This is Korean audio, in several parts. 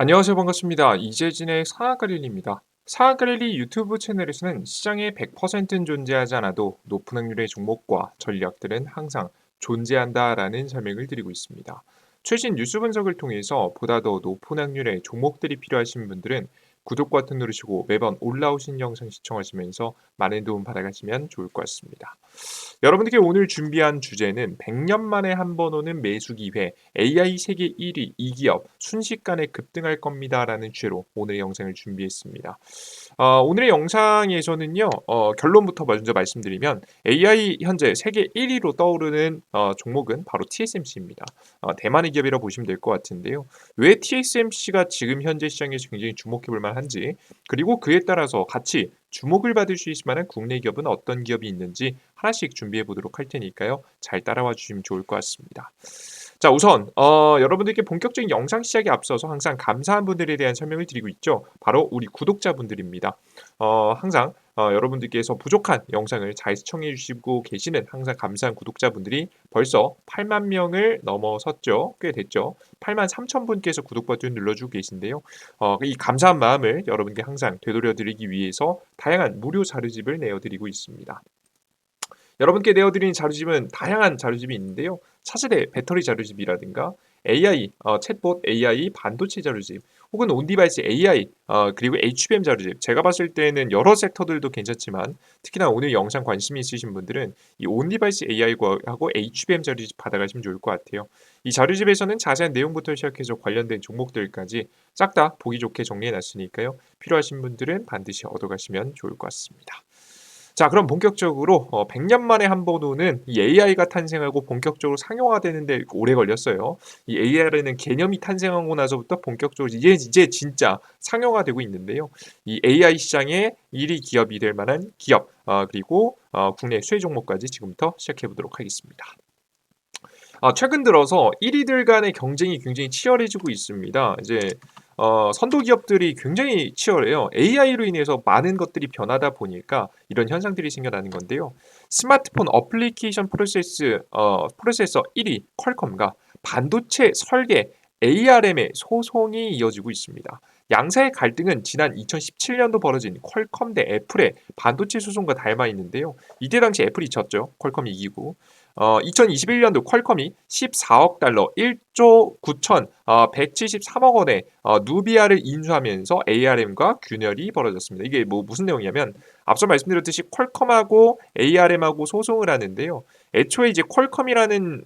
안녕하세요. 반갑습니다. 이재진의 상하가릴리입니다. 상하가릴리 유튜브 채널에서는 시장에 100%는 존재하지 않아도 높은 확률의 종목과 전략들은 항상 존재한다라는 설명을 드리고 있습니다. 최신 뉴스 분석을 통해서 보다 더 높은 확률의 종목들이 필요하신 분들은 구독 버튼 누르시고 매번 올라오신 영상 시청하시면서 많은 도움 받아가시면 좋을 것 같습니다. 여러분들께 오늘 준비한 주제는 100년 만에 한 번 오는 매수 기회 AI 세계 1위 이 기업 순식간에 급등할 겁니다라는 주제로 오늘의 영상을 준비했습니다. 어, 오늘의 영상에서는요 어, 결론부터 먼저 말씀드리면 AI 현재 세계 1위로 떠오르는 어, 종목은 바로 TSMC입니다. 어, 대만의 기업이라 고 보시면 될 것 같은데요. 왜 TSMC가 지금 현재 시장에서 굉장히 주목해볼 만한지 그리고 그에 따라서 같이 주목을 받을 수 있을 만한 국내 기업은 어떤 기업이 있는지 하나씩 준비해 보도록 할 테니까요. 잘 따라와 주시면 좋을 것 같습니다. 자, 우선 어, 여러분들께 본격적인 영상 시작에 앞서서 항상 감사한 분들에 대한 설명을 드리고 있죠. 바로 우리 구독자분들입니다. 어, 항상 어, 여러분들께서 부족한 영상을 잘 시청해 주시고 계시는 항상 감사한 구독자분들이 벌써 8만 명을 넘어섰죠. 꽤 됐죠. 8만 3천 분께서 구독 버튼 눌러주고 계신데요. 어, 이 감사한 마음을 여러분께 항상 되돌려 드리기 위해서 다양한 무료 자료집을 내어드리고 있습니다. 여러분께 내어드리는 자료집은 다양한 자료집이 있는데요. 차세대 배터리 자료집이라든가 AI, 어, 챗봇 AI 반도체 자료집, 혹은 온디바이스 AI, 어, 그리고 HBM 자료집. 제가 봤을 때는 여러 섹터들도 괜찮지만 특히나 오늘 영상 관심이 있으신 분들은 이 온디바이스 AI하고 HBM 자료집 받아가시면 좋을 것 같아요. 이 자료집에서는 자세한 내용부터 시작해서 관련된 종목들까지 싹 다 보기 좋게 정리해 놨으니까요. 필요하신 분들은 반드시 얻어가시면 좋을 것 같습니다. 자, 그럼 본격적으로 어, 100년 만에 한 번 오는 이 AI가 탄생하고 본격적으로 상용화되는데 오래 걸렸어요. 이 AI라는 개념이 탄생하고 나서부터 본격적으로 이제 이제 진짜 상용화되고 있는데요. 이 AI 시장의 1위 기업이 될 만한 기업 어, 그리고 어, 국내 수혜 종목까지 지금부터 시작해 보도록 하겠습니다. 아, 최근 들어서 1위들 간의 경쟁이 굉장히 치열해지고 있습니다. 이제 어, 선도 기업들이 굉장히 치열해요. AI로 인해서 많은 것들이 변하다 보니까 이런 현상들이 생겨나는 건데요. 스마트폰 어플리케이션 프로세스 어, 프로세서 1위 퀄컴과 반도체 설계 ARM의 소송이 이어지고 있습니다. 양사의 갈등은 지난 2017년도 벌어진 퀄컴 대 애플의 반도체 소송과 닮아 있는데요. 이때 당시 애플이 졌죠. 퀄컴이 이기고 어, 2021년도 퀄컴이 14억 달러 1조 9천 어, 173억 원의 어, 누비아를 인수하면서 ARM과 균열이 벌어졌습니다. 이게 뭐 무슨 내용이냐면 앞서 말씀드렸듯이 퀄컴하고 ARM하고 소송을 하는데요. 애초에 이제 퀄컴이라는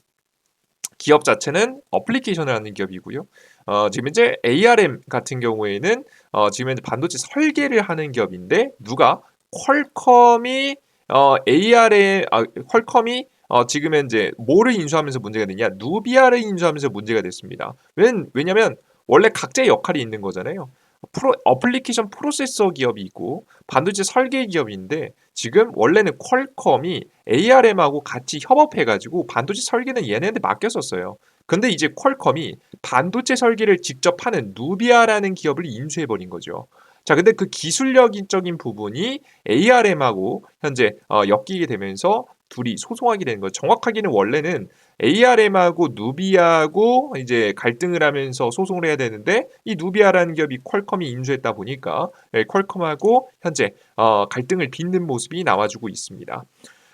기업 자체는 어플리케이션을 하는 기업이고요. 어, 지금 이제 ARM 같은 경우에는 어, 지금 현재 반도체 설계를 하는 기업인데 누가 퀄컴이 어, ARM 아, 퀄컴이 어, 지금 현재 뭐를 인수하면서 문제가 되냐? 누비아를 인수하면서 문제가 됐습니다. 왜, 왜냐면 원래 각자의 역할이 있는 거잖아요. 프로, 어플리케이션 프로세서 기업이 있고 반도체 설계 기업인데 지금 원래는 퀄컴이 ARM하고 같이 협업해가지고 반도체 설계는 얘네한테 맡겼었어요. 근데 이제 퀄컴이 반도체 설계를 직접 하는 누비아라는 기업을 인수해버린 거죠. 자, 근데 그 기술력적인 부분이 ARM하고 현재 어, 엮이게 되면서 둘이 소송하게 되는 거예요. 정확하게는 원래는 ARM하고 누비아하고 이제 갈등을 하면서 소송을 해야 되는데 이 누비아라는 기업이 퀄컴이 인수했다 보니까 예, 퀄컴하고 현재 어, 갈등을 빚는 모습이 나와주고 있습니다.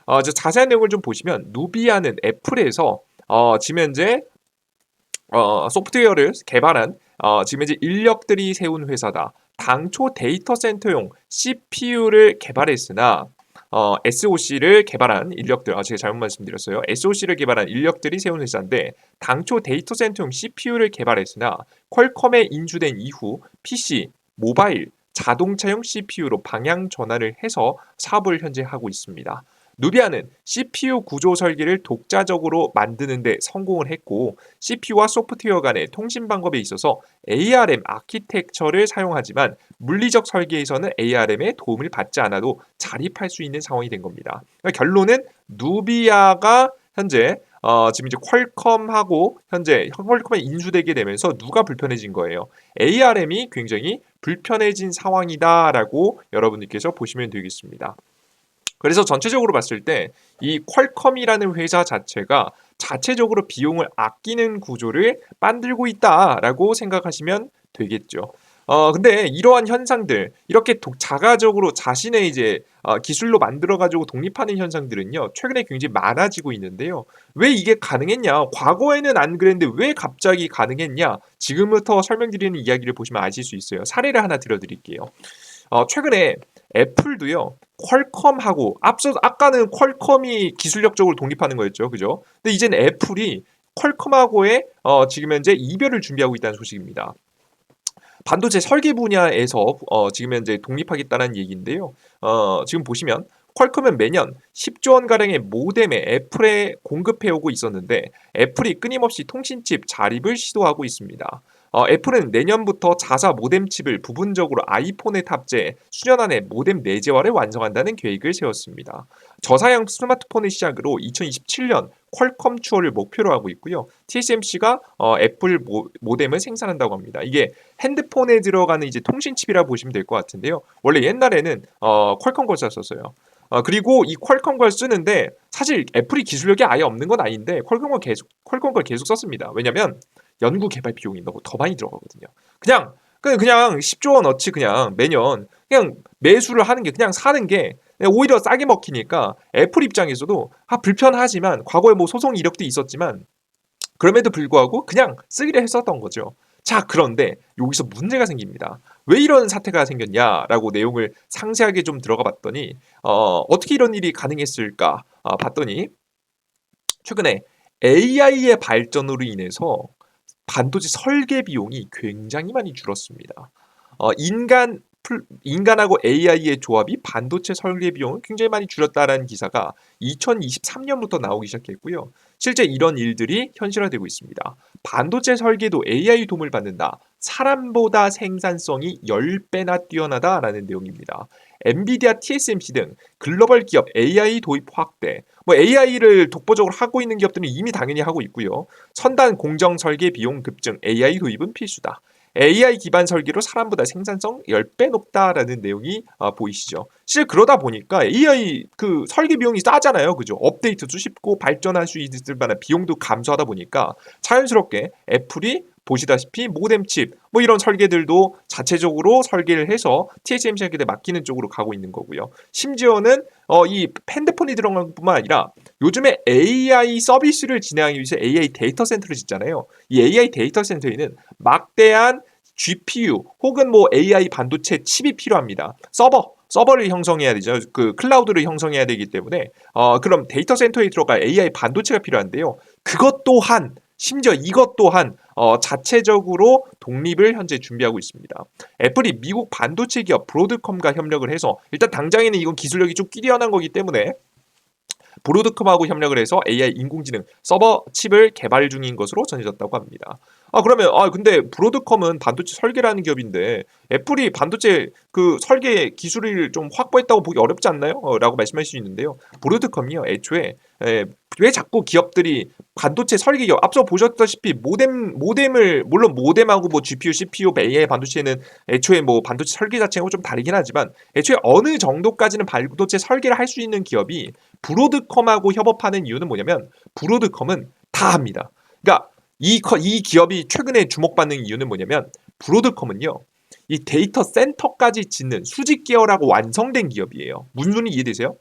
어, 자세한 내용을 좀 보시면 누비아는 애플에서 어, 지금 현재 어, 소프트웨어를 개발한 어, 지금 현재 인력들이 세운 회사다. 당초 데이터 센터용 CPU를 개발했으나 어, SOC를 개발한 인력들, 아, 제가 잘못 말씀드렸어요. SOC를 개발한 인력들이 세운 회사인데, 당초 데이터 센터용 CPU를 개발했으나, 퀄컴에 인수된 이후 PC, 모바일, 자동차용 CPU로 방향 전환을 해서 사업을 현재 하고 있습니다. 누비아는 CPU 구조 설계를 독자적으로 만드는 데 성공을 했고 CPU와 소프트웨어 간의 통신 방법에 있어서 ARM 아키텍처를 사용하지만 물리적 설계에서는 ARM의 도움을 받지 않아도 자립할 수 있는 상황이 된 겁니다. 그러니까 결론은 누비아가 현재 어, 지금 이제 퀄컴하고 현재 퀄컴에 인수되게 되면서 누가 불편해진 거예요? ARM이 굉장히 불편해진 상황이다라고 여러분들께서 보시면 되겠습니다. 그래서 전체적으로 봤을 때 이 퀄컴이라는 회사 자체가 자체적으로 비용을 아끼는 구조를 만들고 있다라고 생각하시면 되겠죠. 어 근데 이러한 현상들 이렇게 독 자가적으로 자신의 이제 어 기술로 만들어 가지고 독립하는 현상들은요. 최근에 굉장히 많아지고 있는데요. 왜 이게 가능했냐? 과거에는 안 그랬는데 왜 갑자기 가능했냐? 지금부터 설명드리는 이야기를 보시면 아실 수 있어요. 사례를 하나 들어 드릴게요. 어 최근에 애플도요. 퀄컴하고 앞서 아까는 퀄컴이 기술력적으로 독립하는 거였죠. 그죠? 근데 이제는 애플이 퀄컴하고의 어 지금 현재 이별을 준비하고 있다는 소식입니다. 반도체 설계 분야에서 어 지금 현재 독립하겠다는 얘기인데요. 어 지금 보시면 퀄컴은 매년 10조 원 가량의 모뎀에 애플에 공급해 오고 있었는데 애플이 끊임없이 통신칩 자립을 시도하고 있습니다. 어, 애플은 내년부터 자사 모뎀 칩을 부분적으로 아이폰에 탑재해 수년 안에 모뎀 내재화를 완성한다는 계획을 세웠습니다. 저사양 스마트폰을 시작으로 2027년 퀄컴 추월을 목표로 하고 있고요. TSMC가 어, 애플 모, 모뎀을 생산한다고 합니다. 이게 핸드폰에 들어가는 이제 통신 칩이라 보시면 될 것 같은데요. 원래 옛날에는 어, 퀄컴 걸 썼었어요. 어, 그리고 이 퀄컴 걸 쓰는데 사실 애플이 기술력이 아예 없는 건 아닌데 퀄컴 걸 계속 퀄컴 걸 계속 썼습니다. 왜냐면 연구 개발 비용이 너무 더 많이 들어가거든요. 그냥 그냥 10조 원어치 그냥 매년 그냥 매수를 하는 게 그냥 사는 게 오히려 싸게 먹히니까 애플 입장에서도 아 불편하지만 과거에 뭐 소송 이력도 있었지만 그럼에도 불구하고 그냥 쓰기로 했었던 거죠. 자 그런데 여기서 문제가 생깁니다. 왜 이런 사태가 생겼냐라고 내용을 상세하게 좀 들어가 봤더니 어, 어떻게 이런 일이 가능했을까 아, 봤더니 최근에 AI의 발전으로 인해서 반도체 설계 비용이 굉장히 많이 줄었습니다. 어, 인간 인간하고 AI의 조합이 반도체 설계 비용을 굉장히 많이 줄였다라는 기사가 2023년부터 나오기 시작했고요. 실제 이런 일들이 현실화되고 있습니다. 반도체 설계도 AI 도움을 받는다. 사람보다 생산성이 10배나 뛰어나다라는 내용입니다. 엔비디아, TSMC 등 글로벌 기업 AI 도입 확대. 뭐 AI를 독보적으로 하고 있는 기업들은 이미 당연히 하고 있고요. 선단 공정 설계 비용 급증, AI 도입은 필수다. AI 기반 설계로 사람보다 생산성 10배 높다라는 내용이 어, 보이시죠. 실제 그러다 보니까 AI 그 설계 비용이 싸잖아요. 그죠? 업데이트도 쉽고 발전할 수 있을 만한 비용도 감소하다 보니까 자연스럽게 애플이 보시다시피 모뎀 칩 뭐 이런 설계들도 자체적으로 설계를 해서 TSMC한테 맡기는 쪽으로 가고 있는 거고요. 심지어는 어, 이 핸드폰이 들어간 뿐만 아니라 요즘에 AI 서비스를 진행하기 위해서 AI 데이터 센터를 짓잖아요. 이 AI 데이터 센터에는 막대한 GPU 혹은 뭐 AI 반도체 칩이 필요합니다. 서버 서버를 형성해야 되죠. 그 클라우드를 형성해야 되기 때문에 어 그럼 데이터 센터에 들어갈 AI 반도체가 필요한데요. 그것 또한 심지어 이것 또한 어, 자체적으로 독립을 현재 준비하고 있습니다. 애플이 미국 반도체 기업 브로드컴과 협력을 해서 일단 당장에는 이건 기술력이 좀 뛰어난 거기 때문에 브로드컴하고 협력을 해서 AI 인공지능 서버 칩을 개발 중인 것으로 전해졌다고 합니다. 아 그러면 아 근데 브로드컴은 반도체 설계라는 기업인데 애플이 반도체 그 설계 기술을 좀 확보했다고 보기 어렵지 않나요? 어, 라고 말씀할 수 있는데요. 브로드컴이요 애초에 에, 왜 자꾸 기업들이 반도체 설계 기업 앞서 보셨다시피 모뎀 모뎀을 물론 모뎀하고 뭐 GPU, CPU, AI 반도체는 애초에 뭐 반도체 설계 자체하고 좀 다르긴 하지만 애초에 어느 정도까지는 반도체 설계를 할 수 있는 기업이 브로드컴하고 협업하는 이유는 뭐냐면 브로드컴은 다 합니다. 그러니까 이, 이 기업이 최근에 주목받는 이유는 뭐냐면 브로드컴은요. 이 데이터 센터까지 짓는 수직 계열하고 완성된 기업이에요. 무슨 이해되세요?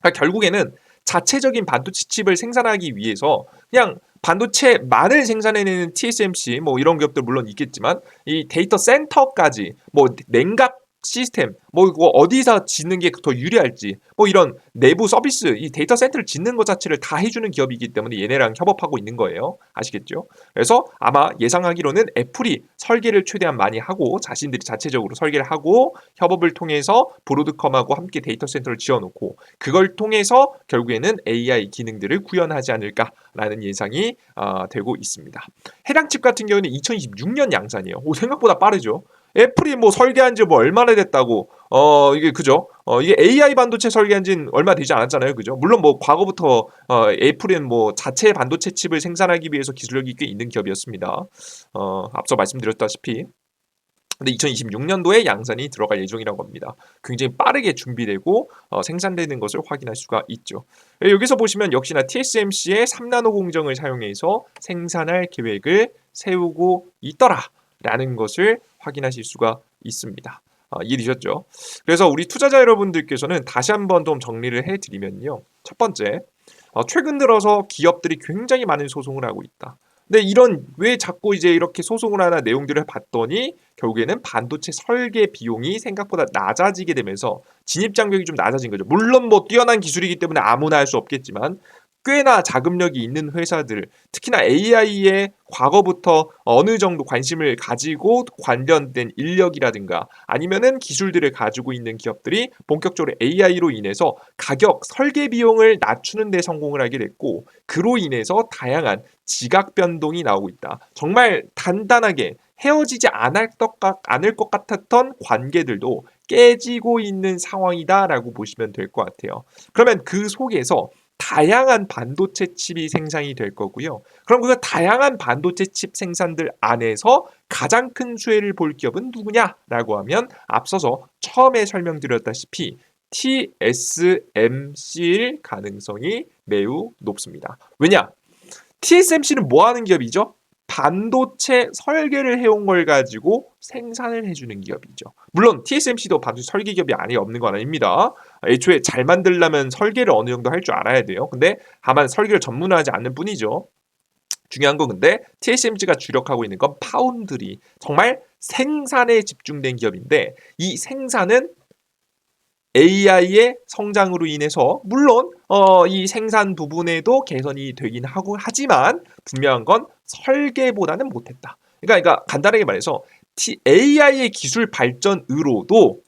그러니까 결국에는 자체적인 반도체 칩을 생산하기 위해서 그냥 반도체만을 생산해내는 TSMC 뭐 이런 기업들 물론 있겠지만 이 데이터 센터까지 뭐 냉각 시스템 뭐 이거 어디서 짓는 게 더 유리할지 뭐 이런 내부 서비스 이 데이터 센터를 짓는 것 자체를 다 해주는 기업이기 때문에 얘네랑 협업하고 있는 거예요 아시겠죠? 그래서 아마 예상하기로는 애플이 설계를 최대한 많이 하고 자신들이 자체적으로 설계를 하고 협업을 통해서 브로드컴하고 함께 데이터 센터를 지어놓고 그걸 통해서 결국에는 AI 기능들을 구현하지 않을까라는 예상이 어, 되고 있습니다. 해당 칩 같은 경우는 2026년 양산이에요. 오, 생각보다 빠르죠. 애플이 뭐 설계한 지 뭐 얼마나 됐다고 어 이게 그죠 어 이게 AI 반도체 설계한 지는 얼마 되지 않았잖아요 그죠 물론 뭐 과거부터 어 애플은 뭐 자체 반도체 칩을 생산하기 위해서 기술력이 꽤 있는 기업이었습니다 어 앞서 말씀드렸다시피 근데 2026년도에 양산이 들어갈 예정이라고 합니다. 굉장히 빠르게 준비되고 어, 생산되는 것을 확인할 수가 있죠. 여기서 보시면 역시나 TSMC의 3나노 공정을 사용해서 생산할 계획을 세우고 있더라. 있다라는 것을 확인하실 수가 있습니다. 어, 이해되셨죠? 그래서 우리 투자자 여러분들께서는 다시 한번 좀 정리를 해드리면요. 첫 번째, 어, 최근 들어서 기업들이 굉장히 많은 소송을 하고 있다. 근데 이런 왜 자꾸 이제 이렇게 소송을 하나 내용들을 봤더니 결국에는 반도체 설계 비용이 생각보다 낮아지게 되면서 진입 장벽이 좀 낮아진 거죠. 물론 뭐 뛰어난 기술이기 때문에 아무나 할 수 없겠지만 꽤나 자금력이 있는 회사들, 특히나 AI에 과거부터 어느 정도 관심을 가지고 관련된 인력이라든가 아니면은 기술들을 가지고 있는 기업들이 본격적으로 AI로 인해서 가격, 설계 비용을 낮추는 데 성공을 하게 됐고 그로 인해서 다양한 지각 변동이 나오고 있다. 정말 단단하게 헤어지지 않을 것, 같, 않을 것 같았던 관계들도 깨지고 있는 상황이다라고 보시면 될 것 같아요. 그러면 그 속에서 다양한 반도체 칩이 생산이 될 거고요. 그럼 그 다양한 반도체 칩 생산들 안에서 가장 큰 수혜를 볼 기업은 누구냐라고 하면 앞서서 처음에 설명드렸다시피 TSMC일 가능성이 매우 높습니다. 왜냐? TSMC는 뭐 하는 기업이죠? 반도체 설계를 해온 걸 가지고 생산을 해주는 기업이죠. 물론 TSMC도 반도체 설계 기업이 아니 없는 건 아닙니다. 애초에 잘 만들려면 설계를 어느 정도 할 줄 알아야 돼요. 근데 다만 설계를 전문화하지 않는 뿐이죠. 중요한 건 근데 TSMC가 주력하고 있는 건 파운드리 정말 생산에 집중된 기업인데 이 생산은 AI의 성장으로 인해서 물론 어, 이 생산 부분에도 개선이 되긴 하고 하지만 분명한 건 설계보다는 못했다. 그러니까, 그러니까 간단하게 말해서 AI의 기술 발전으로도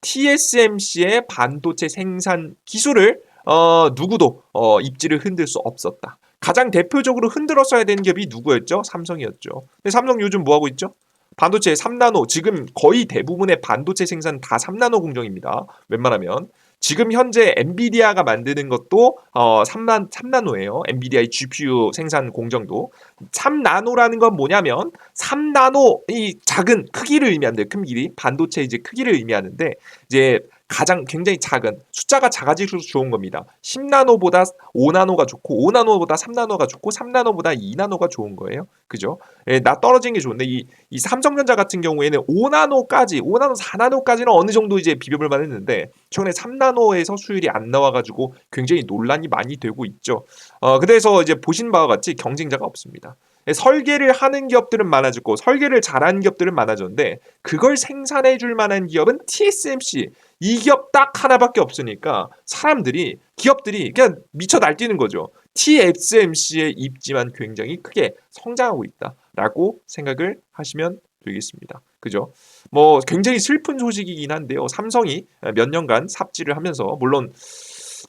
TSMC의 반도체 생산 기술을 어, 누구도 어, 입지를 흔들 수 없었다. 가장 대표적으로 흔들었어야 되는 기업이 누구였죠? 삼성이었죠. 근데 삼성 요즘 뭐 하고 있죠? 반도체 3나노 지금 거의 대부분의 반도체 생산 다 3나노 공정입니다. 웬만하면 지금 현재 엔비디아가 만드는 것도 어 3나, 3나노예요. 엔비디아의 GPU 생산 공정도 3나노라는 건 뭐냐면 3나노 이 작은 크기를 의미하는데 큰 길이 반도체 이제 크기를 의미하는데 이제 가장 굉장히 작은 숫자가 작아질수록 좋은 겁니다. 10나노보다 5나노가 좋고 5나노보다 3나노가 좋고 3나노보다 2나노가 좋은 거예요. 그죠? 예, 나 떨어진 게 좋은데 이, 이 삼성전자 같은 경우에는 5나노까지 5나노 4나노까지는 어느 정도 이제 비벼볼 만했는데 최근에 3나노에서 수율이 안 나와가지고 굉장히 논란이 많이 되고 있죠. 어, 그래서 이제 보신 바와 같이 경쟁자가 없습니다. 예, 설계를 하는 기업들은 많아졌고 설계를 잘하는 기업들은 많아졌는데 그걸 생산해 줄 만한 기업은 TSMC 이 기업 딱 하나밖에 없으니까 사람들이 기업들이 그냥 미쳐 날뛰는 거죠. TSMC의 입지만 굉장히 크게 성장하고 있다라고 생각을 하시면 되겠습니다. 그죠? 뭐 굉장히 슬픈 소식이긴 한데요. 삼성이 몇 년간 삽질을 하면서 물론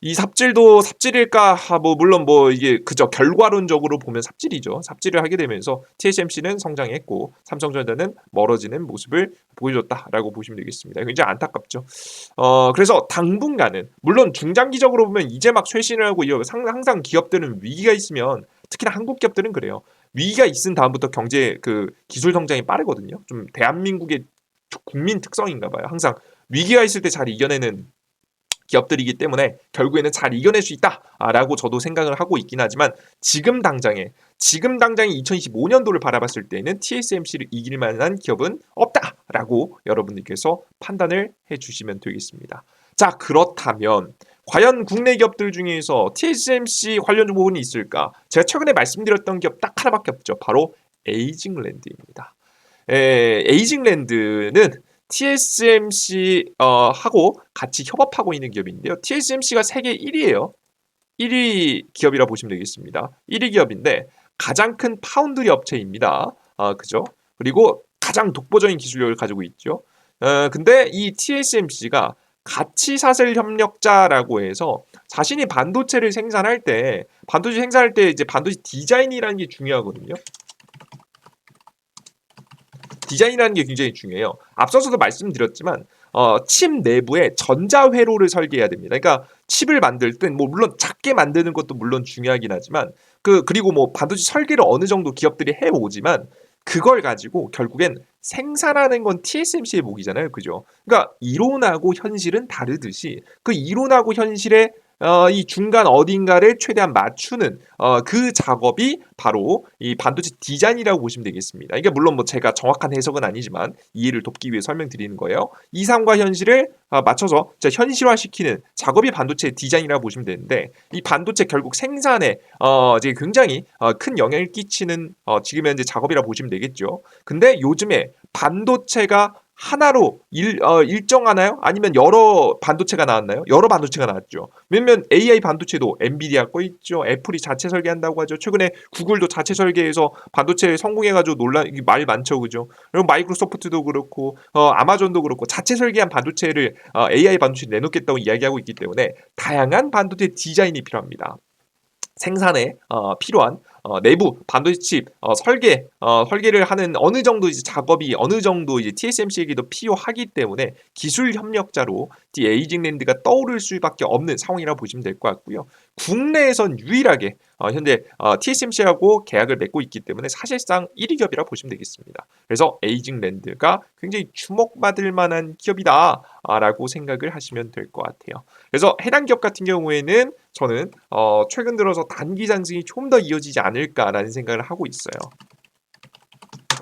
이 삽질도 삽질일까? 아, 뭐 물론 뭐 이게 그저 결과론적으로 보면 삽질이죠. 삽질을 하게 되면서 TSMC는 성장했고 삼성전자는 멀어지는 모습을 보여줬다라고 보시면 되겠습니다. 굉장히 안타깝죠. 어 그래서 당분간은 물론 중장기적으로 보면 이제 막 쇄신을 하고 항상 기업들은 위기가 있으면 특히나 한국 기업들은 그래요. 위기가 있은 다음부터 경제 그 기술 성장이 빠르거든요. 좀 대한민국의 국민 특성인가 봐요. 항상 위기가 있을 때 잘 이겨내는 기업들이기 때문에 결국에는 잘 이겨낼 수 있다라고 저도 생각을 하고 있긴 하지만 지금 당장에 지금 당장에 2025년도를 바라봤을 때는 TSMC를 이길 만한 기업은 없다라고 여러분들께서 판단을 해주시면 되겠습니다. 자 그렇다면 과연 국내 기업들 중에서 TSMC 관련 부분이 있을까? 제가 최근에 말씀드렸던 기업 딱 하나밖에 없죠. 바로 에이징랜드입니다. 에, 에이징랜드는 TSMC 어, 하고 같이 협업하고 있는 기업인데요. TSMC가 세계 1위예요. 1위 기업이라 보시면 되겠습니다. 1위 기업인데 가장 큰 파운드리 업체입니다. 아, 그죠? 그리고 가장 독보적인 기술력을 가지고 있죠. 어, 근데 이 TSMC가 가치 사슬 협력자라고 해서 자신이 반도체를 생산할 때 반도체 생산할 때 이제 반도체 디자인이라는 게 중요하거든요. 디자인이라는 게 굉장히 중요해요. 앞서서도 말씀드렸지만 어, 칩 내부에 전자 회로를 설계해야 됩니다. 그러니까 칩을 만들 땐 뭐 물론 작게 만드는 것도 물론 중요하긴 하지만 그 그리고 뭐 반도체 설계를 어느 정도 기업들이 해 오지만 그걸 가지고 결국엔 생산하는 건 TSMC의 목이잖아요. 그죠? 그러니까 이론하고 현실은 다르듯이 그 이론하고 현실의 어, 이 중간 어딘가를 최대한 맞추는 어, 그 작업이 바로 이 반도체 디자인이라고 보시면 되겠습니다. 이게 물론 뭐 제가 정확한 해석은 아니지만 이해를 돕기 위해 설명드리는 거예요. 이상과 현실을 어, 맞춰서 현실화시키는 작업이 반도체 디자인이라고 보시면 되는데 이 반도체 결국 생산에 어, 이제 굉장히 어, 큰 영향을 끼치는 어, 지금 현재 작업이라 고 보시면 되겠죠. 근데 요즘에 반도체가 하나로 일, 어, 일정하나요? 아니면 여러 반도체가 나왔나요? 여러 반도체가 나왔죠. 왜냐면 AI 반도체도 엔비디아 거 있죠. 애플이 자체 설계한다고 하죠. 최근에 구글도 자체 설계해서 반도체 성공해가지고 논란 말 많죠, 그죠? 그리고 마이크로소프트도 그렇고 어, 아마존도 그렇고 자체 설계한 반도체를 어, AI 반도체 내놓겠다고 이야기하고 있기 때문에 다양한 반도체 디자인이 필요합니다. 생산에 어, 필요한 어, 내부 반도체 칩 어, 설계 어, 설계를 하는 어느 정도 이제 작업이 어느 정도 이제 TSMC에게도 필요하기 때문에 기술 협력자로 이 에이징랜드가 떠오를 수밖에 없는 상황이라고 보시면 될 것 같고요. 국내에선 유일하게 어, 현재 어, TSMC하고 계약을 맺고 있기 때문에 사실상 1위 기업이라고 보시면 되겠습니다. 그래서 에이징랜드가 굉장히 주목받을 만한 기업이다라고 생각을 하시면 될 것 같아요. 그래서 해당 기업 같은 경우에는 저는 어, 최근 들어서 단기 상승이 좀 더 이어지지 않 을까라는 생각을 하고 있어요.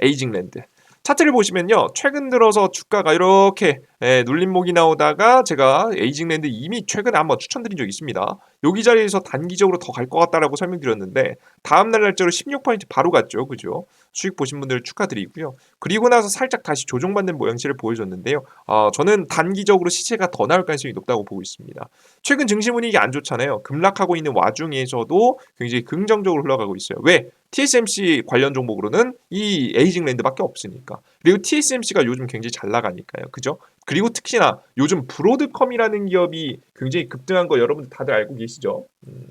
에이징랜드. 차트를 보시면요. 최근 들어서 주가가 이렇게 예, 눌림목이 나오다가 제가 에이징랜드 이미 최근에 한번 추천드린 적이 있습니다. 여기 자리에서 단기적으로 더 갈 것 같다라고 설명드렸는데 다음날 날짜로 16% 바로 갔죠. 그죠? 수익 보신 분들 축하드리고요. 그리고 나서 살짝 다시 조정받는 모양새를 보여줬는데요. 어, 저는 단기적으로 시세가 더 나올 가능성이 높다고 보고 있습니다. 최근 증시 분위기 안 좋잖아요. 급락하고 있는 와중에서도 굉장히 긍정적으로 흘러가고 있어요. 왜? TSMC 관련 종목으로는 이 에이징 랜드밖에 없으니까. 그리고 TSMC가 요즘 굉장히 잘 나가니까요. 그죠? 그리고 특히나 요즘 브로드컴이라는 기업이 굉장히 급등한 거 여러분들 다들 알고 계시죠? 음.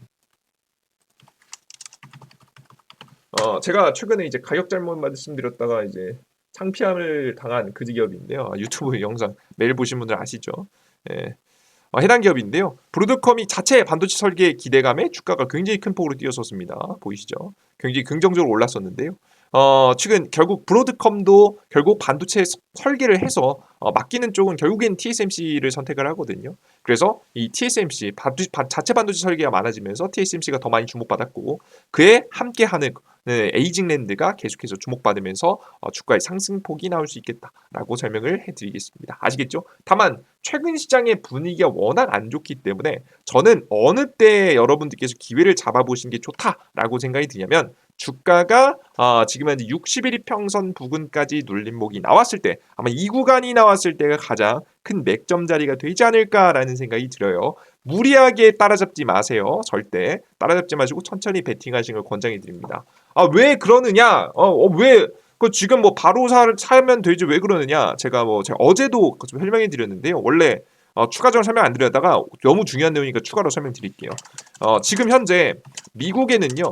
어, 제가 최근에 이제 가격 잘못 말씀드렸다가 이제 창피함을 당한 그 기업인데요. 아, 유튜브 영상 매일 보신 분들 아시죠? 예. 어, 해당 기업인데요. 브로드컴이 자체 반도체 설계 기대감에 주가가 굉장히 큰 폭으로 뛰어섰습니다. 보이시죠? 굉장히 긍정적으로 올랐었는데요. 어, 최근 결국 브로드컴도 결국 반도체 설계를 해서 어, 맡기는 쪽은 결국엔 TSMC를 선택을 하거든요. 그래서 이 TSMC 반도, 자체 반도체 설계가 많아지면서 TSMC가 더 많이 주목받았고 그에 함께하는 네, 에이징랜드가 계속해서 주목받으면서 어, 주가의 상승폭이 나올 수 있겠다라고 설명을 해드리겠습니다. 아시겠죠? 다만 최근 시장의 분위기가 워낙 안 좋기 때문에 저는 어느 때 여러분들께서 기회를 잡아보신 게 좋다라고 생각이 드냐면 주가가 어, 지금 현재 60일 평선 부근까지 눌림목이 나왔을 때 아마 이 구간이 나왔을 때가 가장 큰 맥점 자리가 되지 않을까라는 생각이 들어요. 무리하게 따라잡지 마세요. 절대 따라잡지 마시고 천천히 베팅하시는 걸 권장해 드립니다. 아 왜 그러느냐? 어왜 어, 그 지금 뭐 바로 사, 사면 되지 왜 그러느냐? 제가 뭐 제가 어제도 좀 설명해 드렸는데요. 원래 어, 추가적으로 설명 안 드렸다가 너무 중요한 내용이니까 추가로 설명드릴게요. 어, 지금 현재 미국에는요.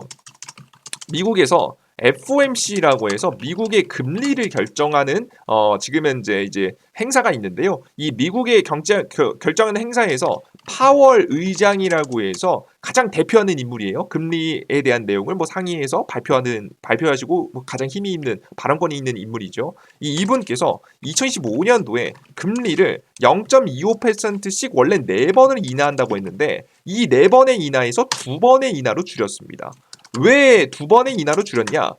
미국에서 FOMC라고 해서 미국의 금리를 결정하는 어 지금 현재 이제 행사가 있는데요. 이 미국의 경제 결정하는 행사에서 파월 의장이라고 해서 가장 대표하는 인물이에요. 금리에 대한 내용을 뭐 상의해서 발표하는 발표하시고 뭐 가장 힘이 있는 발언권이 있는 인물이죠. 이 이분께서 2025년도에 금리를 0.25%씩 원래 네 번을 인하한다고 했는데 이네 번의 인하에서 두 번의 인하로 줄였습니다. 왜 두 번의 인하로 줄였냐?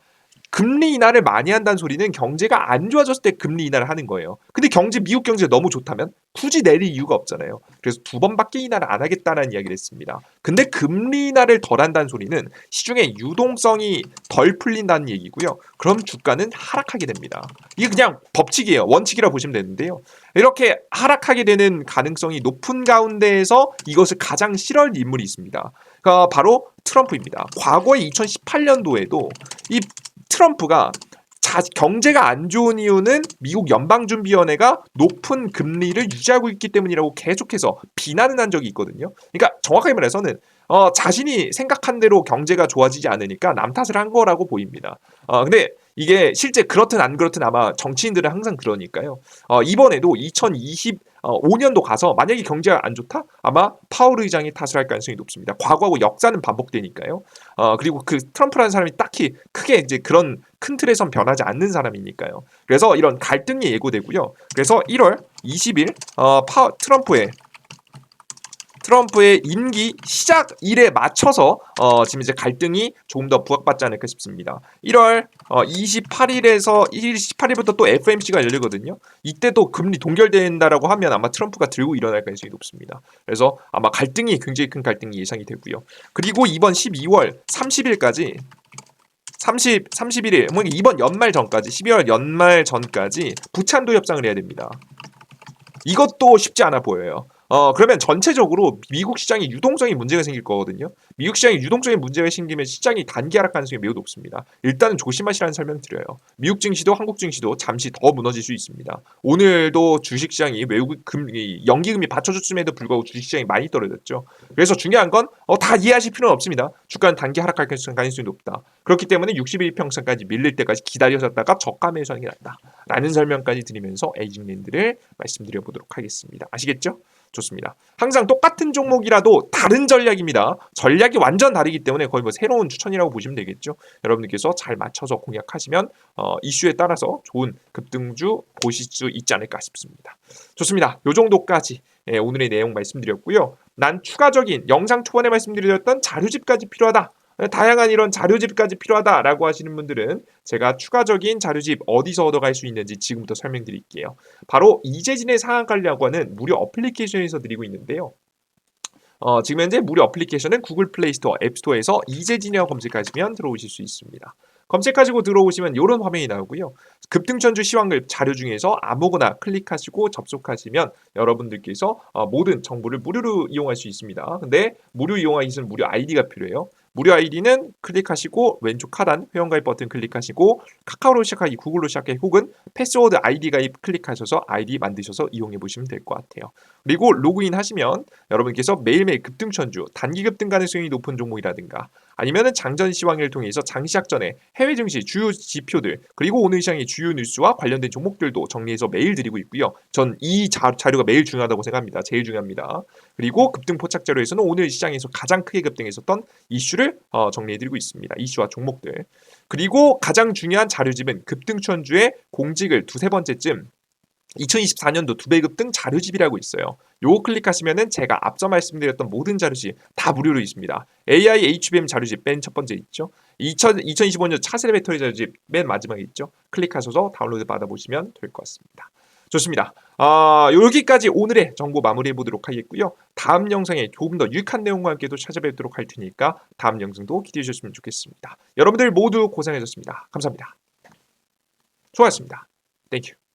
금리 인하를 많이 한다는 소리는 경제가 안 좋아졌을 때 금리 인하를 하는 거예요. 근데 경제 미국 경제가 너무 좋다면 굳이 내릴 이유가 없잖아요. 그래서 두 번밖에 인하를 안 하겠다는 이야기를 했습니다. 근데 금리 인하를 덜 한다는 소리는 시중에 유동성이 덜 풀린다는 얘기고요. 그럼 주가는 하락하게 됩니다. 이게 그냥 법칙이에요. 원칙이라 고 보시면 되는데요. 이렇게 하락하게 되는 가능성이 높은 가운데에서 이것을 가장 싫어할 인물이 있습니다. 그러니까 바로 트럼프입니다. 과거에 2018년도에도 이 트럼프가 자, 경제가 안 좋은 이유는 미국 연방준비위원회가 높은 금리를 유지하고 있기 때문이라고 계속해서 비난을 한 적이 있거든요. 그러니까 정확하게 말해서는 어, 자신이 생각한 대로 경제가 좋아지지 않으니까 남 탓을 한 거라고 보입니다. 어, 근데 이게 실제 그렇든 안 그렇든 아마 정치인들은 항상 그러니까요. 어, 이번에도 2025년도 가서 만약에 경제가 안 좋다? 아마 파월 의장이 탓을 할 가능성이 높습니다. 과거하고 역사는 반복되니까요. 어, 그리고 그 트럼프라는 사람이 딱히 크게 이제 그런 큰 틀에선 변하지 않는 사람이니까요. 그래서 이런 갈등이 예고되고요. 그래서 1월 20일 어, 파, 트럼프의 트럼프의 임기 시작 일에 맞춰서 어, 지금 이제 갈등이 조금 더 부각받지 않을까 싶습니다. 1월 어, 28일에서 28일부터 또 FMC가 열리거든요. 이때도 금리 동결된다라고 하면 아마 트럼프가 들고 일어날 가능성이 높습니다. 그래서 아마 갈등이 굉장히 큰 갈등이 예상이 되고요. 그리고 이번 12월 30일까지 30 31일 뭐 이번 연말 전까지 12월 연말 전까지 부찬도 협상을 해야 됩니다. 이것도 쉽지 않아 보여요. 어 그러면 전체적으로 미국 시장의 유동성이 문제가 생길 거거든요. 미국 시장의 유동성에 문제가 생기면 시장이 단기 하락 가능성이 매우 높습니다. 일단은 조심하시라는 설명 드려요. 미국 증시도 한국 증시도 잠시 더 무너질 수 있습니다. 오늘도 주식 시장이 외국 금리 연기금이 받쳐줬음에도 불구하고 주식 시장이 많이 떨어졌죠. 그래서 중요한 건 어, 다 이해하실 필요는 없습니다. 주가는 단기 하락할 가능성이 높다. 그렇기 때문에 60일 평선까지 밀릴 때까지 기다려졌다가 저가 매수하는 게 낫다. 라는 설명까지 드리면서 에이징랜드를 말씀드려 보도록 하겠습니다. 아시겠죠? 좋습니다. 항상 똑같은 종목이라도 다른 전략입니다. 전략이 완전 다르기 때문에 거의 뭐 새로운 추천이라고 보시면 되겠죠. 여러분들께서 잘 맞춰서 공략하시면 어, 이슈에 따라서 좋은 급등주 보실 수 있지 않을까 싶습니다. 좋습니다. 요 정도까지 예, 오늘의 내용 말씀드렸고요. 난 추가적인 영상 초반에 말씀드렸던 자료집까지 필요하다. 예, 다양한 이런 자료집까지 필요하다라고 하시는 분들은 제가 추가적인 자료집 어디서 얻어갈 수 있는지 지금부터 설명드릴게요. 바로 이재진의 상한 관리학원은 무료 어플리케이션에서 드리고 있는데요. 어, 지금 현재 무료 어플리케이션은 구글 플레이 스토어, 앱 스토어에서 이재진이라고 검색하시면 들어오실 수 있습니다. 검색하시고 들어오시면 이런 화면이 나오고요. 급등천주 시황글 자료 중에서 아무거나 클릭하시고 접속하시면 여러분들께서 어, 모든 정보를 무료로 이용할 수 있습니다. 근데 무료 이용하기 위해서는 무료 아이디가 필요해요. 무료 아이디는 클릭하시고 왼쪽 하단 회원가입 버튼 클릭하시고 카카오로 시작하기 구글로 시작해 혹은 패스워드 아이디 가입 클릭하셔서 아이디 만드셔서 이용해 보시면 될 것 같아요. 그리고 로그인 하시면 여러분께서 매일매일 급등 천주 단기 급등 가능성이 높은 종목이라든가 아니면은 장전 시황을 통해서 장시작 전에 해외 증시 주요 지표들 그리고 오늘 시장의 주요 뉴스와 관련된 종목들도 정리해서 매일 드리고 있고요. 전 이 자료가 매일 중요하다고 생각합니다. 제일 중요합니다. 그리고 급등 포착 자료에서는 오늘 시장에서 가장 크게 급등했었던 이슈를 어, 정리해드리고 있습니다. 이슈와 종목들. 그리고 가장 중요한 자료집은 급등천주의 공직을 두세 번째쯤 2024년도 두배 급 등 자료집이라고 있어요. 요거 클릭하시면은 제가 앞서 말씀드렸던 모든 자료집 다 무료로 있습니다. AI HBM 자료집 맨 첫 번째 있죠. 2000, 2025년 차세대 배터리 자료집 맨 마지막에 있죠. 클릭하셔서 다운로드 받아보시면 될 것 같습니다. 좋습니다. 아, 여기까지 오늘의 정보 마무리해 보도록 하겠고요. 다음 영상에 조금 더 유익한 내용과 함께 도 찾아뵙도록 할 테니까 다음 영상도 기대해 주셨으면 좋겠습니다. 여러분들 모두 고생하셨습니다. 감사합니다. 수고하셨습니다. 땡큐.